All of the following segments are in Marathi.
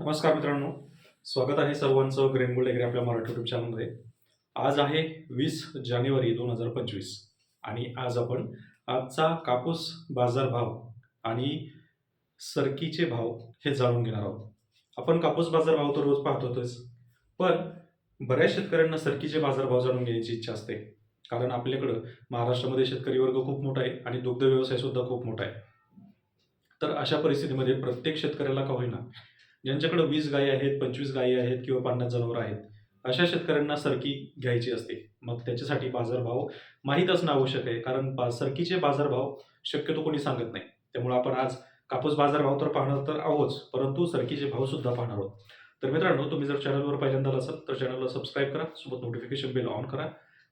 नमस्कार मित्रांनो. स्वागत आहे सर्वांचं ग्रेमगुल एग्री आपल्या मराठी युट्यूब चॅनलमध्ये आज आहे वीस जानेवारी दोन हजार पंचवीस आणि आज आपण आजचा कापूस बाजारभाव आणि सरकीचे भाव हे जाणून घेणार आहोत. आपण कापूस बाजारभाव तर रोज पाहतोच पण बऱ्याच शेतकऱ्यांना सरकीचे बाजारभाव जाणून घेण्याची इच्छा असते. कारण आपल्याकडं महाराष्ट्रामध्ये शेतकरी वर्ग खूप मोठा आहे आणि दुग्ध व्यवसाय सुद्धा खूप मोठा आहे. तर अशा परिस्थितीमध्ये प्रत्येक शेतकऱ्याला का होईना ज्यांच्याकडे वीस गायी आहेत पंचवीस गायी आहेत किंवा पन्नास जनावरं आहेत अशा शेतकऱ्यांना सरकी घ्यायची असते. मग त्याच्यासाठी बाजारभाव माहीत असणं आवश्यक आहे कारण बा सरकीचे बाजारभाव शक्यतो कोणी सांगत नाही. त्यामुळे आपण आज कापूस बाजारभाव तर पाहणार तर आहोच परंतु सरकीचे भाव सुद्धा पाहणार आहोत. तर मित्रांनो तुम्ही जर चॅनलवर पहिल्यांदा असाल तर चॅनलला सबस्क्राईब करा सोबत नोटिफिकेशन बिल ऑन करा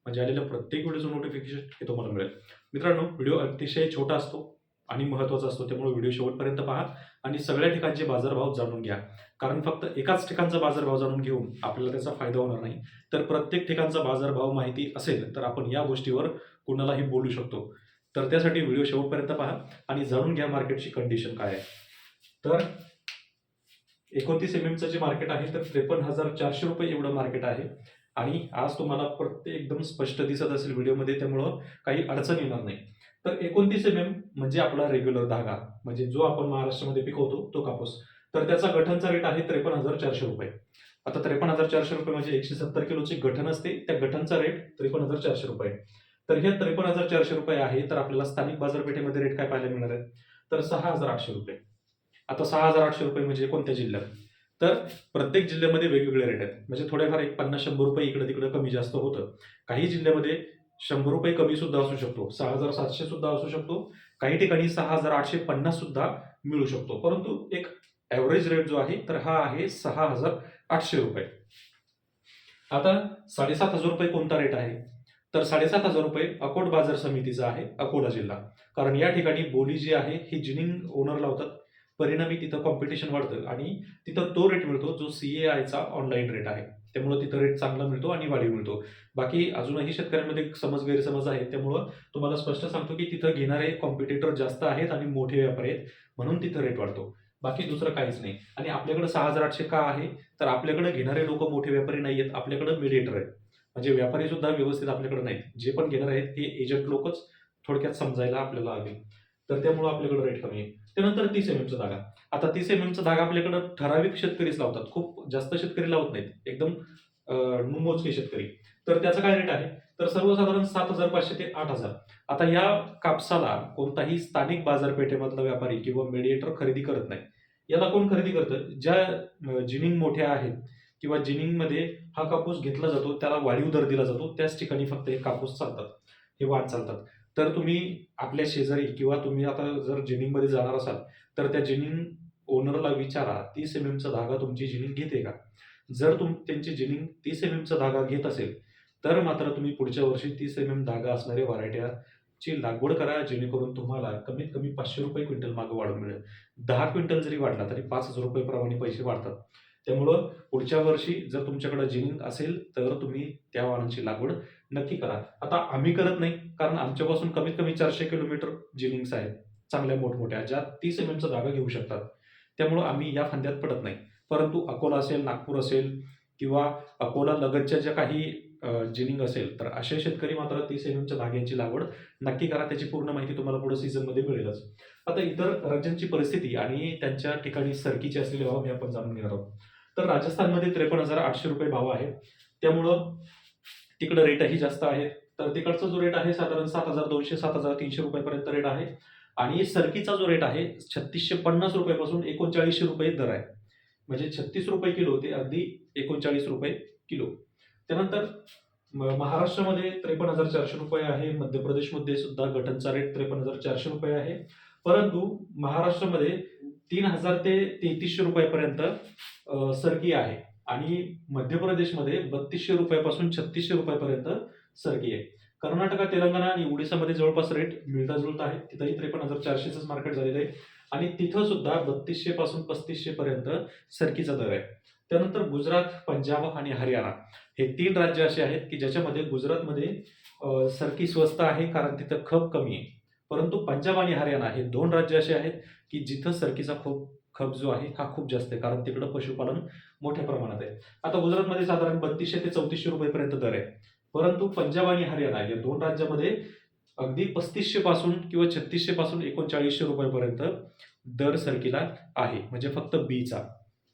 म्हणजे आलेल्या प्रत्येक व्हिडिओचं नोटिफिकेशन हे तुम्हाला मिळेल. मित्रांनो व्हिडिओ अतिशय छोटा असतो आणि महत्त्वाचा असतो त्यामुळे व्हिडिओ शेवटपर्यंत पहा. आणि सगळ्या ठिकाणचे बाजारभाव जाणून घ्या. कारण फक्त एकाच ठिकाणचा बाजारभाव जाणून घेऊन आपल्याला त्याचा फायदा होणार नाही. तर प्रत्येक ठिकाणचा बाजारभाव माहिती असेल तर आपण या गोष्टीवर कुणालाही बोलू शकतो. तर त्यासाठी व्हिडिओ शेवटपर्यंत पहा आणि जाणून घ्या मार्केटची कंडिशन काय आहे. तर एकोणतीस एम एमचं जे मार्केट आहे तर त्रेपन्न हजार चारशे रुपये एवढं मार्केट आहे. आणि आज तुम्हाला प्रत्येक एकदम स्पष्ट दिसत असेल व्हिडिओमध्ये त्यामुळं काही अडचण येणार नाही. तर एकोणतीस एम एम म्हणजे आपला रेग्युलर धागा म्हणजे जो आपण महाराष्ट्रामध्ये पिकवतो तो कापूस. तर त्याचा गठनचा रेट आहे त्रेपन्न हजार चारशे रुपये. आता त्रेपन्न हजार चारशे रुपये म्हणजे एकशे सत्तर किलोचे गठन असते त्या गठनचा रेट त्रेपन्न हजार चारशे रुपये. तर हे त्रेपन्न हजार चारशे रुपये आहे तर आपल्याला स्थानिक बाजारपेठेमध्ये रेट काय पाहायला मिळणार आहे? तर सहा हजार आठशे रुपये. आता सहा हजार आठशे रुपये म्हणजे कोणत्या जिल्ह्यात? तर प्रत्येक जिल्ह्यामध्ये वेगवेगळे रेट आहेत. म्हणजे थोडेफार एक पन्नास शंभर रुपये इकडे तिकडे कमी जास्त होतं. काही जिल्ह्यामध्ये शंभर रुपये कमी सुद्धा असू शकतो. सहा हजार सातशे सुद्धा असू शकतो. काही ठिकाणी सहा हजार आठशे पन्नास सुद्धा मिळू शकतो. परंतु एक ॲव्हरेज रेट जो आहे तर हा आहे सहा हजार आठशे रुपये. आता साडेसात हजार रुपये कोणता रेट आहे? तर साडेसात हजार रुपये अकोट बाजार समितीचा आहे अकोला जिल्हा. कारण या ठिकाणी बोली जी आहे ही जिनिंग ओनर लावतात परिणामी तिथं कॉम्पिटिशन वाढतं आणि तिथं तो रेट मिळतो जो सी ए आयचा ऑनलाईन रेट आहे. त्यामुळं तिथं रेट चांगला मिळतो आणि वाढीव मिळतो. बाकी अजूनही शेतकऱ्यांमध्ये समज गैरसमज आहे त्यामुळं तुम्हाला स्पष्ट सांगतो की तिथं घेणारे कॉम्पिटिटर जास्त आहेत आणि मोठे व्यापारी आहेत. म्हणून तिथं रेट वाढतो. बाकी दुसरं काहीच नाही. आणि आपल्याकडे सहा हजार आठशे का आहे? तर आपल्याकडे घेणारे लोक मोठे व्यापारी नाही आहेत. आपल्याकडे मिडिएटर आहेत. म्हणजे व्यापारी सुद्धा व्यवस्थित आपल्याकडे नाहीत. जे पण घेणार आहेत ते एजंट लोकच थोडक्यात समजायला आपल्याला हवे. तर त्यामुळं आपल्याकडे रेट कमी आहे. त्यानंतर तीस एम एमचा धागा. आता तीस एम एमचा धागा आपल्याकडे ठराविक शेतकरीच लावतात. खूप जास्त शेतकरी लावत नाहीत. एकदम मोजके शेतकरी. तर त्याचा काय रेट आहे? तर सर्वसाधारण सात हजार पाचशे ते आठ हजार. आता या कापसाला कोणताही स्थानिक बाजारपेठेमधला व्यापारी किंवा मेडिएटर खरेदी करत नाही. याला कोण खरेदी करतं? ज्या जिनिंग मोठ्या आहेत किंवा जिनिंगमध्ये हा कापूस घेतला जातो त्याला वाढीव दर दिला जातो त्याच ठिकाणी फक्त हे कापूस चालतात. हे वाद चालतात. तर तुम्ही आपल्या शेजारी किंवा तुम्ही आता जर जिनिंगमध्ये जाणार असाल तर त्या जिनिंग ओनरला विचारा. तीस एम एमचा धागा तुमची जिनिंग घेते का? जर तुम त्यांची जिनिंग तीस एम एमचा धागा घेत असेल तर मात्र तुम्ही पुढच्या वर्षी तीस एम एम धागा असणाऱ्या व्हरायट्याची लागवड करा जेणेकरून तुम्हाला कमीत कमी पाचशे रुपये क्विंटल मागं वाढून मिळेल. दहा क्विंटल जरी वाढला तरी पाच हजार रुपये प्रमाणे पैसे वाढतात. त्यामुळं पुढच्या वर्षी जर तुमच्याकडे जिनिंग असेल तर तुम्ही त्या वाहनांची लागवड नक्की करा. आता आम्ही करत नाही कारण आमच्यापासून कमीत कमी चारशे किलोमीटर जिनिंग्स आहेत. चांगल्या मोठमोठ्या ज्या तीस एम एमचा धागा घेऊ शकतात. त्यामुळं आम्ही या फांद्यात पडत नाही. परंतु अकोला असेल नागपूर असेल किंवा अकोला लगतच्या ज्या काही जिनिंग असेल तर असे शेतकरी मात्र तीस एम एमच्या धाग्यांची लागवड नक्की करा. त्याची पूर्ण माहिती तुम्हाला पुढे सीझनमध्ये मिळेलच. आता इतर राज्यांची परिस्थिती आणि त्यांच्या ठिकाणी सरकीचे असलेले भाव हे आपण जाणून घेणार आहोत. तर राजस्थानमध्ये त्रेपन्न हजार आठशे रुपये भाव आहे. त्यामुळं तिकडं रेटही जास्त आहेत तर तिकडचा जो रेट आहे साधारण सात हजार दोनशे सात हजार तीनशे रुपयापर्यंत रेट आहे. आणि सरकीचा जो रेट आहे छत्तीसशे पन्नास रुपयापासून एकोणचाळीसशे रुपये दर आहे. म्हणजे छत्तीस रुपये किलो ते अगदी एकोणचाळीस रुपये किलो. त्यानंतर म- महाराष्ट्रामध्ये त्रेपन्न हजार चारशे रुपये आहे. मध्य प्रदेशमध्ये सुद्धा गटनचा रेट त्रेपन्न हजार चारशे रुपये आहे. परंतु महाराष्ट्रामध्ये तीन हजार ते तेहतीसशे रुपयापर्यंत सरकी आहे. आणि मध्य प्रदेशमध्ये बत्तीसशे रुपयापासून छत्तीसशे रुपयापर्यंत सरकी आहे. कर्नाटका तेलंगणा आणि ओडिसामध्ये जवळपास रेट मिळता जुळता आहे. तिथंही त्रेपन्न हजार चारशेच मार्केट झालेलं आहे. आणि तिथं सुद्धा बत्तीसशे पासून पस्तीसशे पर्यंत सरकीचा दर आहे. त्यानंतर गुजरात पंजाब आणि हरियाणा हे तीन राज्य असे आहेत की ज्याच्यामध्ये गुजरातमध्ये सरकी स्वस्त आहे कारण तिथं खप कमी आहे. परंतु पंजाब आणि हरियाणा हे दोन राज्य असे आहेत की जिथं सरकीचा खूप खप जो आहे हा खूप जास्त आहे. कारण तिकडं पशुपालन मोठ्या प्रमाणात आहे. आता गुजरातमध्ये साधारण बत्तीसशे ते चौतीसशे रुपयेपर्यंत दर आहे. परंतु पंजाब आणि हरियाणा या दोन राज्यामध्ये अगदी पस्तीसशे पासून किंवा छत्तीसशे पासून एकोणचाळीसशे रुपयेपर्यंत दर सरकीला आहे. म्हणजे फक्त बीचा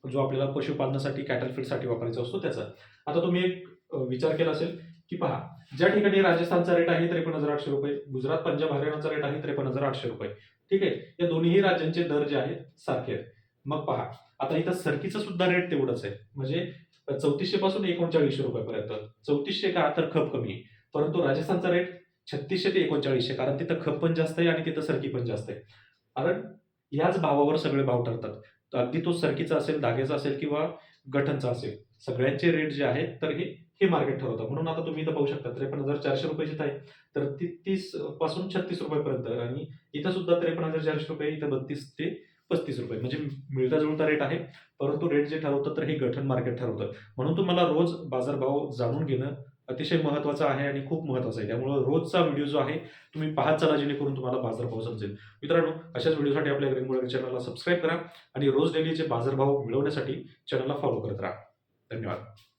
जो आपल्याला पशुपालनासाठी कॅटल फीडसाठी वापरायचा असतो त्याचा. आता तुम्ही एक विचार केला असेल की पहा ज्या ठिकाणी राजस्थानचा रेट आहे त्रेपन्न हजार आठशे रुपये गुजरात पंजाब हरियाणाचा रेट आहे त्रेपन्न हजार आठशे रुपये. ठीक आहे? या दोन्ही राज्यांचे दर जे आहेत सारखे आहेत. मग पहा आता इथं सरकीचं सुद्धा रेट तेवढंच आहे. म्हणजे चौतीसशे पासून एकोणचाळीसशे रुपयापर्यंत. चौतीसशे का तर खप कमी आहे. परंतु राजस्थानचा रेट छत्तीसशे ते एकोणचाळीसशे कारण तिथं खप पण जास्त आहे आणि तिथं सरकी पण जास्त आहे. कारण याच भावावर सगळे भाव ठरतात. अगदी तो सरकीचा असेल धाग्याचा असेल किंवा गठनचा असेल सगळ्यांचे रेट जे आहेत तर हे हे मार्केट ठरवतं म्हणून आता तुम्ही इथं पाहू शकता त्रेपन्न हजार चारशे रुपयाची आहे तर ती तीसपासून छत्तीस रुपयापर्यंत. आणि इथं सुद्धा त्रेपन्न हजार चारशे रुपये इथं बत्तीस ते पस्तीस रुपये. म्हणजे मिळता जुळता रेट आहे. परंतु रेट जे ठरवतं तर हे गठन मार्केट ठरवतं म्हणून तुम्हाला रोज बाजारभाव जाणून घेणं अतिशय महत्त्वाचं आहे आणि खूप महत्त्वाचं आहे. त्यामुळं रोजचा व्हिडिओ जो आहे तुम्ही पाहत चला जेणेकरून तुम्हाला बाजारभाव समजेल. मित्रांनो अशाच व्हिडिओसाठी आपल्या ग्रीन मुळे चॅनलला सबस्क्राईब करा आणि रोज डेलीचे बाजारभाव मिळवण्यासाठी चॅनलला फॉलो करत राहा. धन्यवाद.